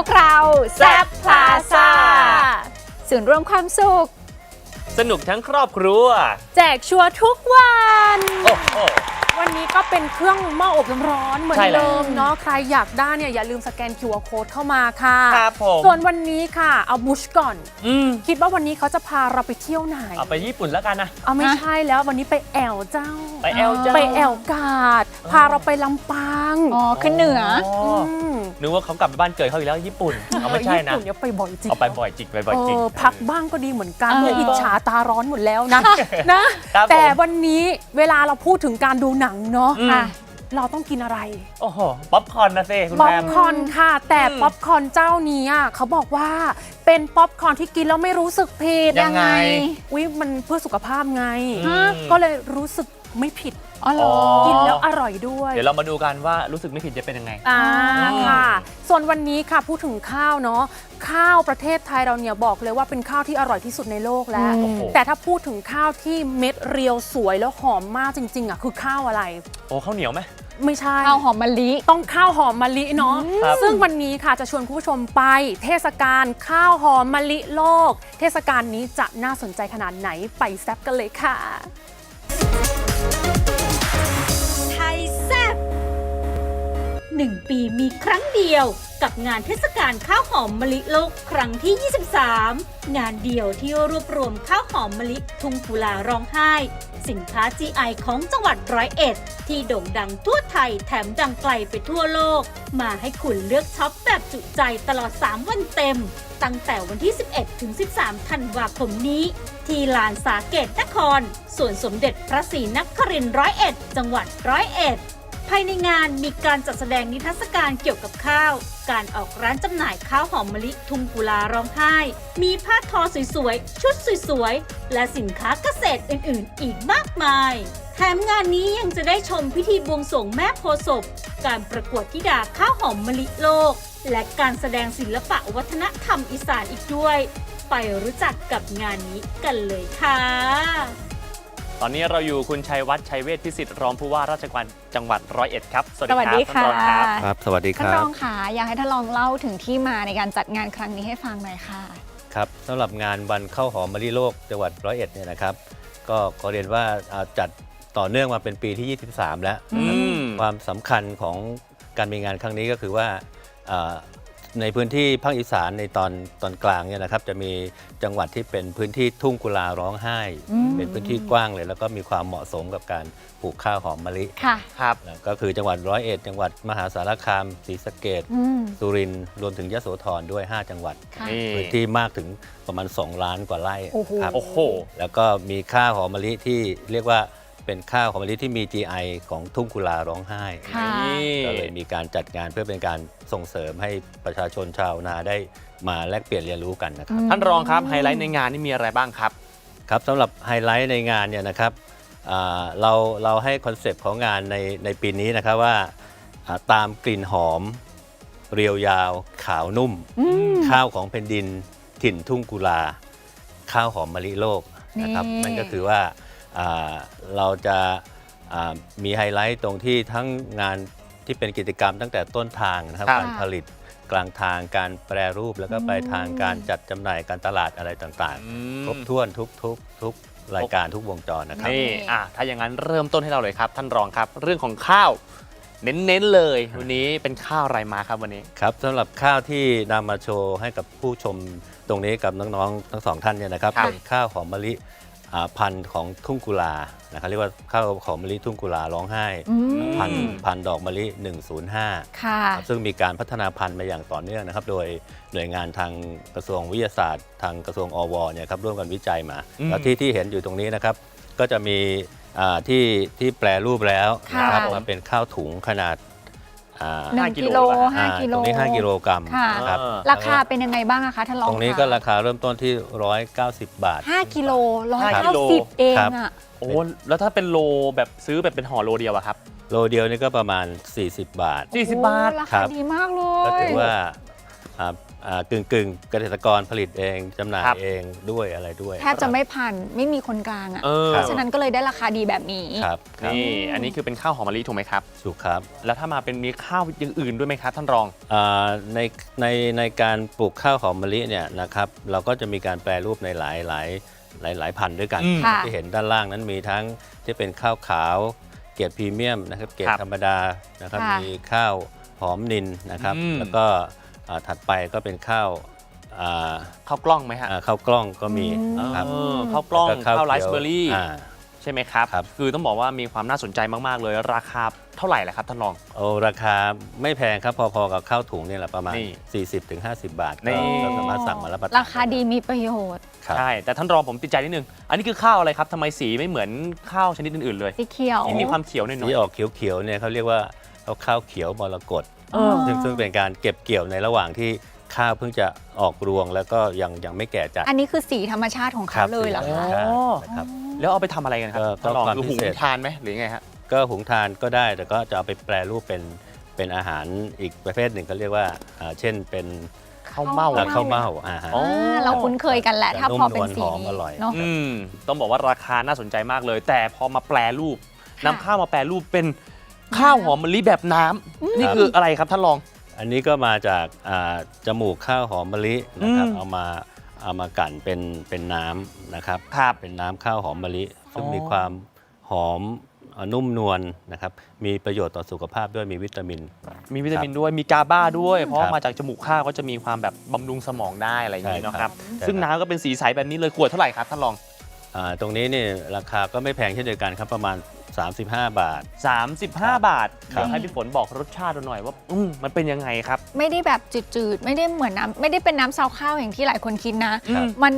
วกเราแซบพลาซ่าศูนย์รวมความสุข สนุกทั้งครอบครัว แจกชัวร์ทุกวัน โอ้โห วันนี้ก็เป็นเครื่องหม้ออบน้ำร้อนเหมือนใช่แล้ว เดิมเนาะใครอยากได้เนี่ยอย่าลืมสแกน QR code เข้ามาค่ะ ครับผมส่วนวันนี้ค่ะเอาบุชก่อน อืมคิดว่าวันนี้เขาจะพาเราไปเที่ยวไหน เอาไปญี่ปุ่นแล้วกันนะ เอาไม่ใช่แล้ววันนี้ไปแอวเจ้า ไปแอลเจ้า ไปแอวกาดพาเราไปลำปางอ๋อขึ้นเหนืออ๋อมนึกว่าเขากลับไปบ้านเกิดเขาอีกแล้วญี่ปุ่น เอาไม่ใช่นะ ญี่ปุ่นเนี่ยไปบ่อยจริงเอาไปบ่อยจิกไปบ่อยเอจิก อพักบ้างก็ดีเหมือนกันเออเมื่ออิจฉาตาร้อนหมดแล้วนะ นะครับแต่ผมวันนี้เวลาเราพูดถึงการดูหนังเนาะอืม ค่ะ เราต้องกินอะไร โอ้โห ป๊อปคอร์นนะเซ่คุณป๊อแพปมคอร์นค่ะ แต่อืมป๊อปคอร์นเจ้านี้อะเขาบอกว่าเป็นป๊อปคอร์นที่กินแล้วไม่รู้สึกผิดยังไงวิมันเพื่อสุขภาพไง อืม ก็เลยรู้สึกไม่ผิด อ๋อเหรอกินแล้วอร่อยด้วยเดี๋ยวเรามาดูกันว่ารู้สึกไม่ผิดจะเป็นยังไง อ่าอืมค่ะ ส่วนวันนี้ค่ะพูดถึงข้าวเนาะข้าวประเทศไทยเราเนี่ยบอกเลยว่าเป็นข้าวที่อร่อยที่สุดในโลกแล้วอืมโอ้โห แต่ถ้าพูดถึงข้าวที่เม็ดเรียวสวยแล้วหอมมากจริงๆอะคือข้าวอะไร โอ้ข้าวเหนียวไหม ไม่ใช่ ข้าวหอมมะลิ ต้องข้าวหอมมะลิเนาะ ครับซึ่งวันนี้ค่ะจะชวนคุณผู้ชมไปเทศกาลข้าวหอมมะลิโลก เทศกาลนี้จะน่าสนใจขนาดไหนไปแซบกันเลยค่ะ 1 ปีมีครั้งเดียวกับงานเทศกาลข้าวหอมมะลิโลกครั้งที่ 23 งานเดียวที่รวบรวมข้าวหอมมะลิทุ่งกุลาร้องไห้ สินค้า GI ของจังหวัดร้อยเอ็ด ที่โด่งดังทั่วไทยแถมดังไกลไปทั่วโลก มาให้คุณเลือกช็อปแบบจุใจตลอด 3 วันเต็ม ตั้งแต่วันที่ 11 ถึง 13 ธันวาคมนี้ ที่ลานสาเกตนคร ส่วนสมเด็จพระศรีนครินทร์ร้อยเอ็ด จังหวัดร้อยเอ็ด ภายในงานมีการจัดแสดงนิทรรศการเกี่ยวกับข้าว การออกร้านจำหน่ายข้าวหอมมะลิทุ่งกุลาร้องไห้ มีผ้าทอสวยๆ ชุดสวยๆ และสินค้าเกษตรอื่นๆ อีกมากมาย แถมงานนี้ยังจะได้ชมพิธีบวงสรวงแม่โพศพ การประกวดธิดาข้าวหอมมะลิโลก และการแสดงศิลปะวัฒนธรรมอีสานอีกด้วย ไปรู้จักกับงานนี้กันเลยค่ะ ตอนนี้เราอยู่คุณชัยวัฒน์ชัยเวชพิสิทธิ์รองผู้ว่าราชการจังหวัดร้อยเอ็ดครับ สวัสสวัสดีดีครับค่ะท่านรองครับครับ สวัสดีคท่านรัรบองค่ะอยากให้ท่านรองเล่าถึงที่มาในการจัดงานครั้งนี้ให้ฟังหน่อยค่ะ ครับสำหรับงานวันข้าวหอมมะลิโลกจังหวัดร้อยเอ็ดเนี่ยนะครับ ก็ขอเรียนว่าอ่าจัดต่อเนื่องมาเป็นปีที่ 23 แล้วนะครับอืม ความสำคัญของการมีงานครั้งนี้ก็คือว่าอ่า ในพื้นที่ภาคอีสานในตอนตอนกลางเนี่ยนะครับจะมีจังหวัดที่เป็นพื้นที่ทุ่งกุลาร้องไห้ อืม เป็นพื้นที่กว้างเลย แล้วก็มีความเหมาะสมกับการปลูกข้าวหอมมะลิค่ะ ครับก็คือจังหวัดร้อยเอ็ดจังหวัดมหาสารคามศรีสะเกดอืม สุรินทร์รวมถึงยโสธรด้วย 5 จังหวัด ค่ะ นี่ พื้นที่มากถึงประมาณ 2 ล้านกว่าไร่โอ้โห ครับ โอ้โห แล้วก็มีข้าวหอมมะลิที่เรียกว่า เป็นข้าวหอมมะลิที่มี GI ของทุ่งกุลาร้องไห้ ค่ะ นี่ก็เลยมีการจัดงานเพื่อเป็นการส่งเสริมให้ประชาชนชาวนาได้มาแลกเปลี่ยนเรียนรู้กันนะครับ ท่านรองครับไฮไลท์ในงานนี่มีอะไรบ้างครับ ครับสำหรับไฮไลท์ในงานเนี่ยนะครับอ่าเราเราให้คอนเซปต์ของงานในในปีนี้นะครับว่าอ่าตามกลิ่นหอม เรียวยาว ขาวนุ่ม อืม ข้าวของแผ่นดิน ถิ่นทุ่งกุลา ข้าวหอมมะลิโลกนะครับ นี่ นั่นก็คือว่าอ่า เราจะอ่ามีไฮไลท์ตรงที่ทั้งงานที่เป็นกิจกรรมตั้งแต่ต้นทางนะครับครับการผลิตกลางทางการแปรรูปแล้วก็ปลายทางการจัดจำหน่ายการตลาดอะไรต่างอืมๆครบถ้วนทุกทุกทุกรายการทุกวงจรนะครับนี่อะถ้าอย่างนั้นเริ่มต้นให้เราเลยครับ ท่านรองครับ เรื่องของข้าวเน้นๆเลยวันนี้เป็นข้าวอะไรมาครับวันนี้ครับสำหรับข้าวที่นำมาโชว์ให้กับผู้ชมตรงนี้กับน้องๆทั้งสองท่านเนี่ยนะครับครับเป็นข้าวหอมมะลิอ่า พันธุ์ของทุ่งกุลานะครับเรียกว่าข้าวหอมมะลิทุ่งกุลาร้องไห้อืม พันธุ์พันธุ์ดอกมะลิ 105 ค่ะ ครับซึ่งมีการพัฒนาพันธุ์มาอย่างต่อเนื่องนะครับ โดยหน่วยงานทางกระทรวงวิทยาศาสตร์ ทางกระทรวงอวเนี่ยครับร่วมกันวิจัยมา อืม แล้วที่ที่เห็นอยู่ตรงนี้นะครับ ก็จะมีอ่าที่ที่แปลรูปแล้วค่ะนะครับมาเป็นข้าวถุงขนาด อ่าหนึ่งห้ากิกิโลโลละห้าอ่ากิโลตรงนี้ 5 กิโลกรัมค่ะ นะครับอ่าราคาเป็นยังไงบ้างอะคะท่านรองตรงนี้คะก็ราคาเริ่มต้นที่ 190 บาท ห้ากิโลร้อยห้ากิเก้าโลสิบเองครับ อะโอ้แล้วถ้าเป็นโลแบบซื้อแบบเป็นห่อโลเดียวอะครับ โลเดียวนี่ก็ประมาณ 40 บาท 40 บาท โอ้ราครัคาบดีมากเลก็ย ถือว่าอ่า อ่ากึ่งกึ่งๆเกษตรกรผลิตเองจำหน่ายครับ เองด้วยอะไรด้วยแทบจะไม่ผ่านไม่มีคนกลางอะ เออเพราะฉะนั้นก็เลยได้ราคาดีแบบนี้ ครับครับนี่อันนี้คือเป็นข้าวหอมมะลิถูกไหมครับสุขครับแล้วถ้ามาเป็นมีข้าวอย่างอื่นด้วยไหมครับท่านรอง อ่าในในในการปลูกข้าวหอมมะลิเนี่ยนะครับเราก็จะมีการแปรรูปในหลายหลายหลายหลายพันธุ์ด้วยกัน อืมค่ะที่เห็นด้านล่างนั้นมีทั้งที่เป็นข้าวขาว เกรดพรีเมียมนะครับเกรดครับธรรมดานะครับค่ะ มีข้าวหอมนินนะครับ อืม แล้วก็ อ่าถัดไปก็เป็นข้าวอ่าข้าวกล้องไหมฮะอ่าข้าวกล้องก็มีอืมนะครับ เออข้าวกล้องแล้วข้าวไรขีซ์เบอร์รี่อ่า ใช่ไหมครับ ครับ คือต้องบอกว่ามีความน่าสนใจมาก ๆ เลย ราคาเท่าไหร่แหละครับท่านรอง โอ้ราคาไม่แพงครับพอๆกับข้าวถุงเนี่ยแหละประมาณ นี่40-50 บาทนี่ ก็สามารถสั่งมารับประทานราคาดีมีประโยชน์ ครับ ใช่ แต่ท่านรองผมติดใจนิดนึง อันนี้คือข้าวอะไรครับทำไมสีไม่เหมือนข้าวชนิดอื่น ๆ เลย สีเขียว ที่มีความเขียวหน่สีอยออกเขียวๆเนี่ยเขาเรียกว่าข้าวข้าวเขียวมรกตๆ เออ ซึ่งซึ่งเป็นการเก็บเกี่ยวในระหว่างที่ข้าวเพิ่งจะออกรวงแล้วก็ยังยังไม่แก่จัดอันนี้คือสีธรรมชาติของเขาเลยเหรอสีคะธรรมชาติอ๋อ นะครับ แล้วเอาไปทำอะไรกันครับก็ท่านรองก็ความคือหุงพิเศษ ทานไหมหรือไงฮะ ก็หุงทานก็ได้แต่ก็จะเอาไปแปรรูปเป็นเป็นอาหารอีกประเภทหนึ่งก็เรียกว่าอ่าเช่นเป็นข้าวเม่า อ่าข้าวเม่าอ่าฮะอ๋อ อ่าเราคุ้นเคยกันแหละถ้าพอเป็นสีนุ่มนวลหอมนี้อร่อย เนาะ อืมต้องบอกว่าราคาน่าสนใจมากเลย แต่พอมาแปลรูปค่ะ นำข้าวมาแปลรูปเป็น ข้าวหอมมะลิแบบน้ำนี่คืออะไรครับท่านรอง อันนี้ก็มาจากอ่าจมูกข้าวหอมมะลินะครับอืมเอามาเอามากั่นเป็นเป็นน้ำนะครับ ครับเป็นน้ำข้าวหอมมะลิ ซึ่งอ๋อ มีความหอมเอ่อนุ่มนวลนะครับ มีประโยชน์ต่อสุขภาพด้วยมีวิตามิน มีวิตามินด้วยมีกาบ้าด้วย เพราะครับมาจากจมูกข้าวก็จะมีความแบบบำรุงสมองได้อะไรอย่างนี้ใช่เนาะคครัรับบใช่ซึ่งครับน้ำก็เป็นสีใสแบบนี้เลยขวดเท่าไหร่ครับท่านรอง อ่าตรงนี้นี่ราคาก็ไม่แพงเช่นเดียวกันครับประมาณ 35 บาท 35 บาทครับเดี๋ยวให้พี่ฝนบอกรสชาติเราหน่อยว่าอืมมันเป็นยังไงครับ ไม่ได้แบบจืดๆ ไม่ได้เหมือนน้ำไม่ได้เป็นน้ำซาวข้าวอย่างที่หลายคนคิดนะ ครับ มัน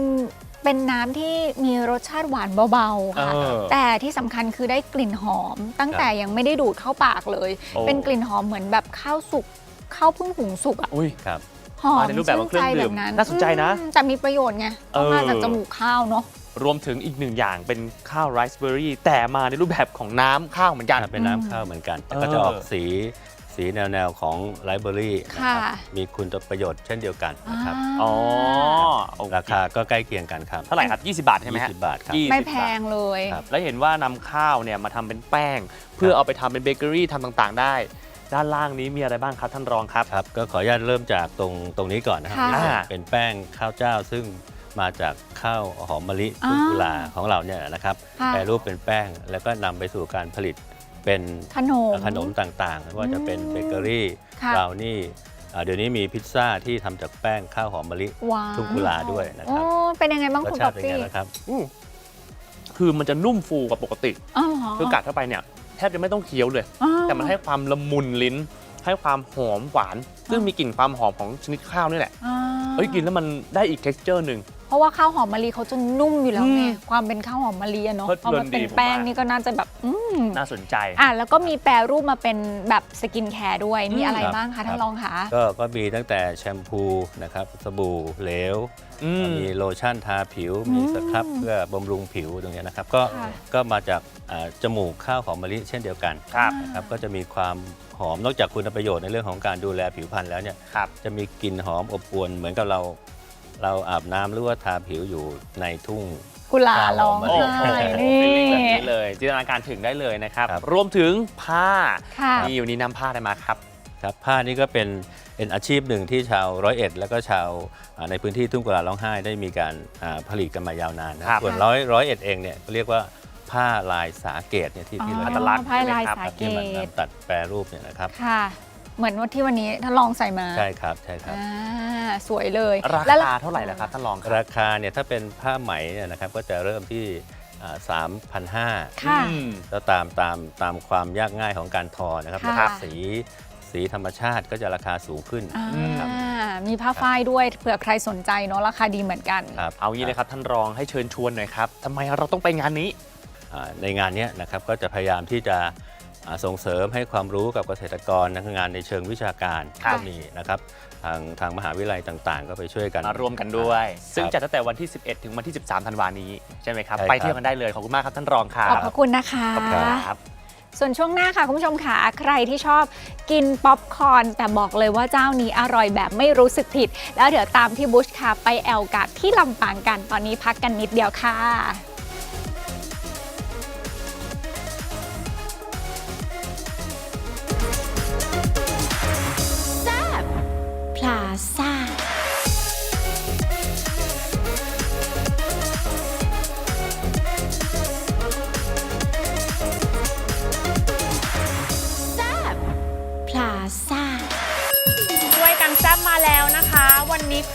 เป็นน้ำที่มีรสชาติหวานเบาๆค่ะ เออ แต่ที่สำคัญคือได้กลิ่นหอม ตั้งแต่ยังไม่ได้ดูดเข้าปากเลย โอ้ เป็นกลิ่นหอมเหมือนแบบข้าวสุกข้าวเพิ่งหุงสุกอะอุ้ย ครับ หอมมาในรูปแบบของเครื่องดื่มชื่ใจน่าสนใจนะอืมแต่มีประโยชน์ไงต้องมาเออ จากจมูกข้าวเนาะ รวมถึงอีกหนึ่งอย่างเป็นข้าวไรซ์เบอร์รี่แต่มาในรูปแบบของน้ำข้าวเหมือนกันครับเป็นน้ำข้าวเหมือนกัน แต่เออก็จะออกสีสีแนวแนวๆของไลเบอรี่นะครับ ค่ะ มีคุณประโยชน์เช่นเดียวกันนะครับ อ๋อโอเคราคาก็ใกล้เคียงกันครับเท่าไหร่ครับ 20 บาทใช่ไหมฮะ20 บาทครับ20ไม่แพบาทงเลย ครับ แล้วเห็นว่านำข้าวเนี่ยมาทำเป็นแป้ง เพื่อเอาไปทำเป็นเบเกอรี่ทำต่างๆ ได้ ด้านล่างนี้มีอะไรบ้างครับท่านรองครับ ครับ ก็ขออนุญาตเริ่มจากตรงตรงนี้ก่อนนะครับค่ะ นี่อ่าเป็นแป้งข้าวเจ้า ซึ่ง มาจากข้าวหอมมะลิอ่าทุ่งกุลาของเราเนี่ยนะครับค่ะ แปรรูปเป็นแป้ง แล้วก็นำไปสู่การผลิตเป็น ขนม ขนมต่างๆไม่ว่าจะเป็นอืมเบเกอรี่ค่ะบราวนี่อ่าเดี๋ยวนี้มีพิซซ่าที่ทำจากแป้งข้าวหอมมะลิว้าวทุ่งกุลาด้วยนะครับโอ้เป็นยังไงบ้างรสคุณชาป๊อติปเป็นไงปี้นะครับ อืมคือมันจะนุ่มฟูกว่าปกติ อ๋อคือกัดเข้าไปเนี่ยแทบจะไม่ต้องเคี้ยวเลย อ๋อ แต่มันให้ความละมุนลิ้น ให้ความหอมหวาน ซึ่งมีกลิ่นความหอมของชนิดข้าวนี่แหละอ่าเอ้ยกินแล้วมันได้อีก t e x t อร์หนึ่งเพ ราะว่าข้าวหอมมะลิเขาจะนุ่มอยู่แล้วไงอืมความเป็นข้าวหอมมะลิอะเนาะเพลิดพอมันเป็นเพลินดีผมแป้งว่านี่ก็น่าจะแบบอืมน่าสนใจ อะแล้วก็มีแปรรูปมาเป็นแบบสกินแคร์ด้วยมีอืมอะไรครับ บ้างคะท่านรองคะ ก็ก็มีตั้งแต่แชมพูนะครับสบู่เหลว อืม มีโลชั่นทาผิว มีสครับเพื่อบำรุงผิวตรงเนี้ยนะครับ ก็ค่ะ ก็มาจากอ่าจมูกข้าวหอมมะลิเช่นเดียวกันครับนะครับก็จะมีความหอมนอกจากคุณประโยชน์ในเรื่องของการดูแลผิวพรรณแล้วเนี่ยครับ จะมีกลิ่นหอมอบอวลเหมือนกับเรา เราอาบน้ำหรือว่าทาผิวอยู่ในทุ่ง กุหลาบร้องโอ้โอ้โหไห้โหนี่เป็นแบบนี้เลย จินตนาการถึงได้เลยนะครับ ครับ รวมถึงผ้าค่ะ นี่วันนี้นำผ้าได้มาครับ ครับผ้านี่ก็เป็นเป็นอาชีพหนึ่งที่ชาวร้อยเอ็ด แล้วก็ชาวอ่าในพื้นที่ทุ่งกุลาร้องไห้ได้มีการอ่าผลิตกันมายาวนานนะครับ ส่วนร้อยร้อยเอ็ดเองเนี่ยเรียกว่าผ้าลายสาเกตเนี่ยที่ที่เราอัตลักษณ์พายลายใช่ไหมครับสาเกที่มันต นำตัดแปรรูปเนี่ยนะครับ ค่ะ เหมือนว่าที่วันนี้ท่านลองใส่มาใช่ครับใช่ครับ อ่า สวยเลยราแล้วคาเท่าไหร่ล่ะครับท่านรองครับราคาเนี่ยถ้าเป็นผ้าไหมเนี่ยนะครับก็จะเริ่มที่สามพันห้าค่ะ อืม แล้วตามตามตามความยากง่ายของการทอนะครับค่ะแล้วก็สีสีธรรมชาติก็จะราคาสูงขึ้นอ่านะครับมีผ้าฝ้ายด้วยเผื่อใครสนใจเนาะราคาดีเหมือนกัน ครับ เอางี้เลยครับท่านรองให้เชิญชวนหน่อยครับทำไมเราต้องไปงานนี้ อ่าในงานเนี้ยนะครับก็จะพยายามที่จะอ่าส่งเสริมให้ความรู้กับเกษตรกรนะงานในเชิงวิชาการค่ะก็มีนะครับ ทางทางมหาวิทยาลัยต่างๆ ก็ไปช่วยกัน มารวมกันด้วยครับซึ่งจัดตั้งแต่วันที่ 11 ถึงวันที่ 13 ธันวานี้ ใช่ไหมครับ ใช่ครับ ไปเที่ยวกันได้เลย ขอบคุณมากครับท่านรองครัขอบบพระคุณนะคะขอบคุณครับ ส่วนช่วงหน้าค่ะ คุณผู้ชมค่ะ ใครที่ชอบกินป๊อปคอร์น แต่บอกเลยว่าเจ้านี้อร่อยแบบไม่รู้สึกผิด แล้วเดี๋ยวตามพี่บุชค่ะ ไปแอลกาดที่ลำปางกันตอนนี้พักกันนิดเดียวค่ะ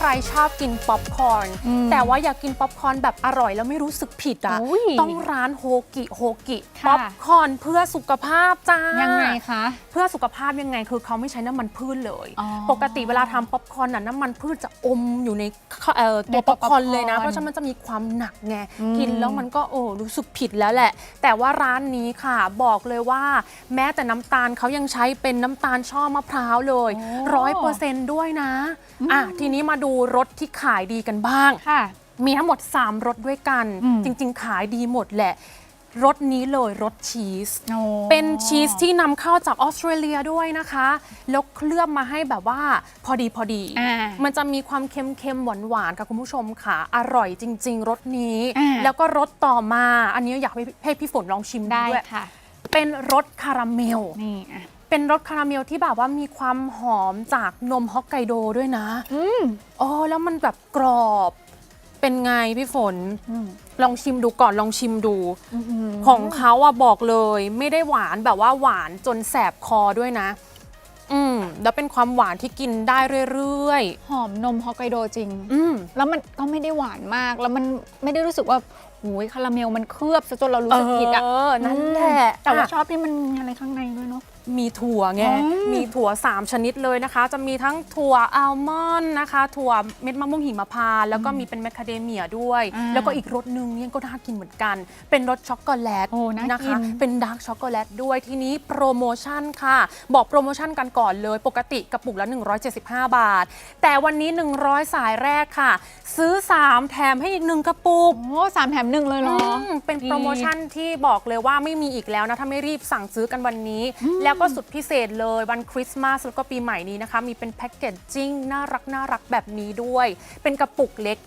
ใครชอบกินป๊อปคอร์นอืมแต่ว่าอยากกินป๊อปคอร์นแบบอร่อยแล้วไม่รู้สึกผิดอะอุ้ยต้องร้านโฮกิโฮกิค่ะป๊อปคอร์นเพื่อสุขภาพจ้ายังไงคะเพื่อสุขภาพยังไงคือเขาไม่ใช้น้ำมันพืชเลยอ๋อปกติเวลาทำป๊อปคอร์นน่ะน้ำมันพืชจะอมอยู่ในข้าวเอ่อตัวในตัวป๊อปคอร์นเลยนะป๊อปคอร์นเพราะฉะนั้นมันจะมีความหนักไงอืมกินแล้วมันก็โอ้รู้สึกผิดแล้วแหละ แต่ว่าร้านนี้ค่ะบอกเลยว่า แม้แต่น้ำตาลเขายังใช้เป็นน้ำตาลช่อมะพร้าวเลยร้อยเปอร์เซนต์ด้วยนะอะทีนี้มาดูรสที่ขายดีกันบ้าง ค่ะ มีทั้งหมด 3รสด้วยกัน อืม จริง ๆ ขายดีหมดแหละรสนี้เลยรสชีส โอ้เป็นชีสที่นำเข้าจากออสเตรเลียด้วยนะคะ แล้วเคลือบมาให้แบบว่าพอดีพอดี อ่า มันจะมีความเค็มๆ หวานๆ ค่ะคุณผู้ชมค่ะ อร่อยจริง ๆ รสนี้ อ่า แล้วก็รสต่อมา อันนี้อยากให้ให้พี่ฝนลองชิมได้ด้วย ค่ะ เป็นรสคาราเมล นี่อะ เป็นรสคาราเมลที่แบบว่ามีความหอมจากนมฮอกไกโดด้วยนะอืมอ๋อแล้วมันแบบกรอบ เป็นไงพี่ฝน อืม ลองชิมดูก่อนลองชิมดูอืมของเขาอะบอกเลย ไม่ได้หวานแบบว่าหวานจนแสบคอด้วยนะ อืม แล้วเป็นความหวานที่กินได้เรื่อยหอมนมฮอกไกโดจริง ๆ อืม แล้วมันก็ไม่ได้หวานมาก แล้วมันไม่ได้รู้สึกว่าหูยคาราเมลมันเคลือบซะจนเรารู้สึกผิดอะเออนั่นแหละ แต่ว่าอะ ชอบที่มันมีอะไรข้างในด้วยเนาะ มีถั่วไงอืมมีถั่ว 3 ชนิดเลยนะคะ จะมีทั้งถั่วอัลมอนด์นะคะ ถั่วเม็ดมะม่วงหิมพานต์แล้วก็มีเป็นแมคคาเดเมียด้วยอ่าแล้วก็อีกรสหนึ่งเนี่ยก็น่ากินเหมือนกัน เป็นรสช็อกโกแลตโอ้น่ากิน นะคะ เป็นดาร์กช็อกโกแลตด้วยทีนี้โปรโมชั่นค่ะ บอกโปรโมชั่นกันก่อนเลย ปกติกระปุกละ 175 บาท แต่วันนี้ 100 สายแรกค่ะ ซื้อ 3 แถมให้อีก1กระปุก โอ้สามแถมหนึ่งเลยเหรออืมเป็นโปรโมชั่นที่บอกเลยว่าไม่มีอีกแล้วนะ ถ้าไม่รีบสั่งซื้อกันวันนี้ แล้วก็สุดพิเศษเลยวันคริสต์มาสแล้วก็ปีใหม่นี้นะคะ มีเป็นแพ็กเกจจิ้งน่ารักน่ารักแบบนี้ด้วย เป็นกระปุกเล็ก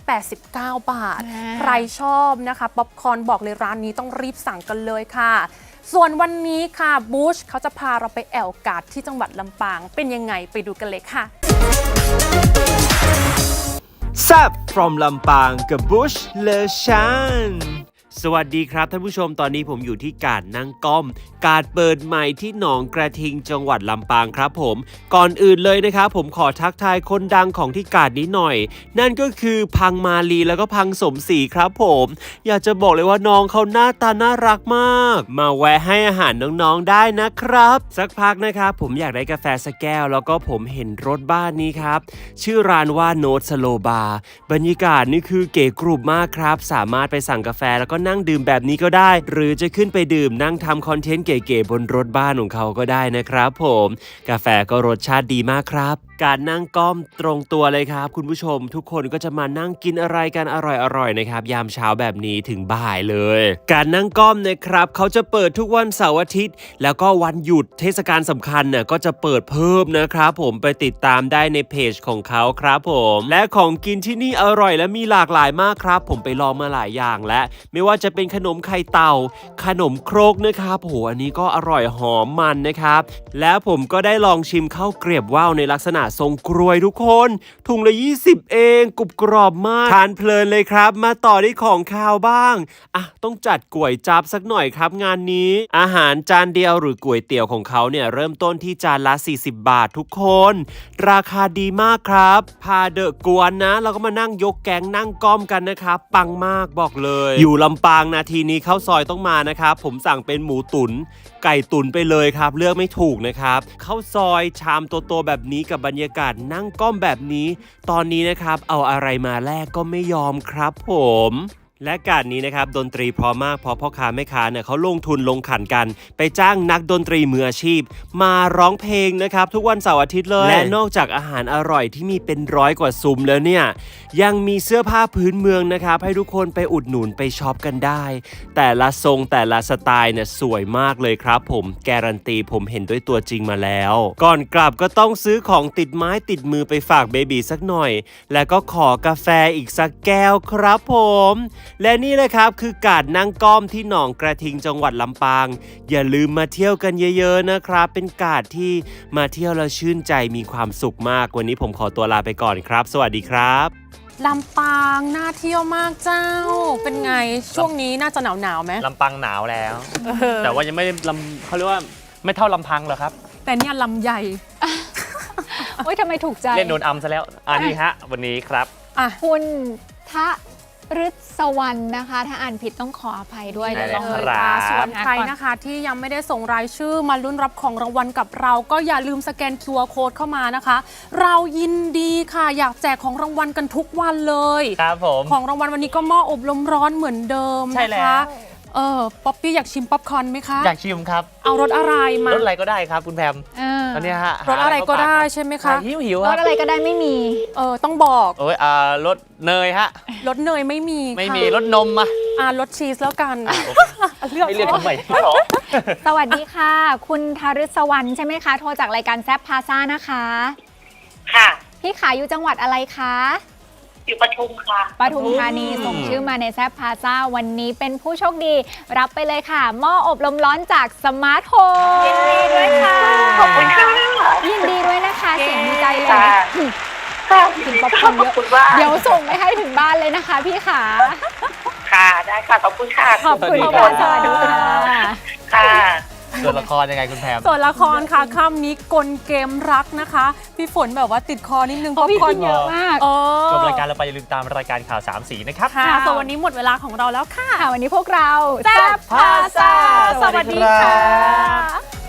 89 บาทอ่าใครชอบนะคะ ป๊อปคอร์นบอกเลยร้านนี้ต้องรีบสั่งกันเลยค่ะส่วนวันนี้ค่ะบูชเขาจะพาเราไปแอลกาดที่จังหวัดลำปาง เป็นยังไงไปดูกันเลยค่ะแซบ from ลำปางกับบุชเลชัน สวัสดีครับท่านผู้ชมตอนนี้ผมอยู่ที่กาดนางก้อม กาดเปิดใหม่ที่หนองกระทิงจังหวัดลำปางครับผม ก่อนอื่นเลยนะครับผมขอทักทายคนดังของที่กาดนี้หน่อย นั่นก็คือพังมาลีแล้วก็พังสมศรีครับผม อยากจะบอกเลยว่าน้องเขาหน้าตาน่ารักมาก มาแวะให้อาหารน้องๆได้นะครับ สักพักนะครับผมอยากได้กาแฟสักแก้ว แล้วก็ผมเห็นรถบ้านนี้ครับ ชื่อร้านว่าโน t สโลบาร์บรรยากาศนี่คือเก๋กรุบมากครับ สามารถไปสั่งกาแฟแล้วก็นั่งดื่มแบบนี้ก็ได้ หรือจะขึ้นไปดื่มนั่งทำคอนเทนต์เก๋ๆบนรถบ้านของเขาก็ได้นะครับผม กาแฟก็รสชาติดีมากครับ การนั่งก้อมตรงตัวเลยครับ คุณผู้ชมทุกคนก็จะมานั่งกินอะไรกันอร่อยๆนะครับ ยามเช้าแบบนี้ถึงบ่ายเลย การนั่งก้อมนะครับเขาจะเปิดทุกวันเสาร์อาทิตย์ แล้วก็วันหยุดเทศกาลสำคัญเนี่ยก็จะเปิดเพิ่มนะครับผมไปติดตามได้ในเพจของเขาครับผมและของกินที่นี่อร่อยและมีหลากหลายมากครับ ผมไปลองมาหลายอย่างและไม่ว่าจะเป็นขนมไข่เต่า ขนมครกนะครับโหอันนี้ก็อร่อยหอมมันนะครับ แล้วผมก็ได้ลองชิมข้าวเกรียบว่าวในลักษณะทรงกรวยทุกคน ถุงละ 20 เองกรุบกรอบมากทานเพลินเลยครับ มาต่อที่ของคาวบ้างอะต้องจัดก๋วยจับสักหน่อยครับงานนี้ อาหารจานเดียวหรือก๋วยเตี๋ยวของเขาเนี่ยเริ่มต้นที่จานละ 40 บาททุกคน ราคาดีมากครับ พาเดอะกวนนะเราก็มานั่งยกแกงนั่งก้อมกันนะครับ ปังมากบอกเลย อยู่ลำปางนาทีนี้ข้าวซอยต้องมานะครับผมสั่งเป็นหมูตุ๋น ไก่ตุนไปเลยครับ เลือกไม่ถูกนะครับข้าวซอยชามโตๆแบบนี้กับบรรยากาศนั่งก้อมแบบนี้ ตอนนี้นะครับเอาอะไรมาแลกก็ไม่ยอมครับผม และการนี้นะครับดนตรีพร้อมมากเพราะพ่อค้าแม่ค้าเนี่ยเขาลงทุนลงขันกัน ไปจ้างนักดนตรีมืออาชีพ มาร้องเพลงนะครับทุกวันเสาร์อาทิตย์เลย และนอกจากอาหารอร่อยที่มีเป็นร้อยกว่าซุ้มแล้วเนี่ยยังมีเสื้อผ้าพื้นเมืองนะครับให้ทุกคนไปอุดหนุนไปช็อปกันได้ แต่ละทรงแต่ละสไตล์เนี่ยสวยมากเลยครับ ผมการันตีผมเห็นด้วยตัวจริงมาแล้ว ก่อนกลับก็ต้องซื้อของติดไม้ติดมือไปฝากเบบีสักหน่อย แล้วก็ขอกาแฟอีกสักแก้วครับผมและนี่เลยครับคือกาดนั่งก้อมที่หนองกระทิงจังหวัดลำปาง อย่าลืมมาเที่ยวกันเยอะๆนะครับ เป็นกาดที่มาเที่ยวแล้วชื่นใจมีความสุขมาก วันนี้ผมขอตัวลาไปก่อนครับ สวัสดีครับลำปางน่าเที่ยวมากเจ้า เป็นไงช่วงนี้น่าจะหนาวหนาวๆไหมลำปางหนาวแล้วเออแต่ว่ายังไม่ได้ลำเขาเรียกว่าไม่เท่าลำพังหรอกครับ แต่เนี่ยลำใหญ่โอ้ยทำไมถูกใจ เล่นโดนอัมซะแล้ว อันนี้ฮะ วันนี้ครับ อะ คุณทะ ฤศวรรณนะคะ ถ้าอ่านผิดต้องขออภัยด้วยได้นะเลยคะครับส่วนใครนะคะ ที่ยังไม่ได้ส่งรายชื่อมาลุ้นรับของรางวัลกับเรา ก็อย่าลืมสแกน QR Code เข้ามานะคะ เรายินดีค่ะอยากแจกของรางวัลกันทุกวันเลย ครับผม ของรางวัลวันนี้ก็หม้ออบลมร้อนเหมือนเดิมใช่นะแล้คะวเออป๊อปปี้อยากชิมป๊อปคอร์นไหมคะ อยากชิมครับเอารสอะไรมารถอะไรก็ได้ครับคุณแพม เออ ตอนนี้ฮะรสอะไรก็ได้หาใช่ไหมเข้าคะปากหิวหิวรครัสบอะไรก็ได้ไม่มี เออต้องบอกโอ้ยอ่ารสเนยฮะรสเนยไม่มีไม่ค่ะมีรสนมอะอ่ารสชีสแล้วกันอะโอเคเลือกไม่เรียกเอาทำไมหรอสวัสดีค่ะ คุณทารุศวรรณใช่ไหมคะ โทรจากรายการแซฟพาซ่านะคะ ค่ะ พี่ขายอยู่จังหวัดอะไรคะ อยู่ปทุมค่ะปทุมธานีส่งชื่อมาในแซฟพาซ่าวันนี้เป็นผู้โชคดี รับไปเลยค่ะ หม้ออบลมร้อนจากสมาร์ทโฮมยินดีด้วยค่ะ ขอบคุณค่ะยินดีด้วยนะคะ เสียงดีใจเลยค่ะค่ะกินป๊อปคอร์นเยอะขอบคุณว่าเดี๋ยวส่งไปให้ถึงบ้านเลยนะคะพี่ขาค่ะได้ค่ะ ขอบคุณค่ะ ขอบคุณสวัค่ะสดีสครับวัสดีค่ะค่ะส่ วนละครยังไงคุณแพมส่วนละครค่ะค่ำนี้กลเกมรักนะคะ พี่ฝนแบบว่าติดคอนิดนึงเพราะพี่ป๊อปกินเยอะมากเออจบรายการเราไปอย่าลืมตามรายการข่าวสามสีนะครับค่ะส่วนวันนี้หมดเวลาของเราแล้วค่ะค่ะวันนี้พวกเราแซ่บพาซ่าสวัสดีค่ะ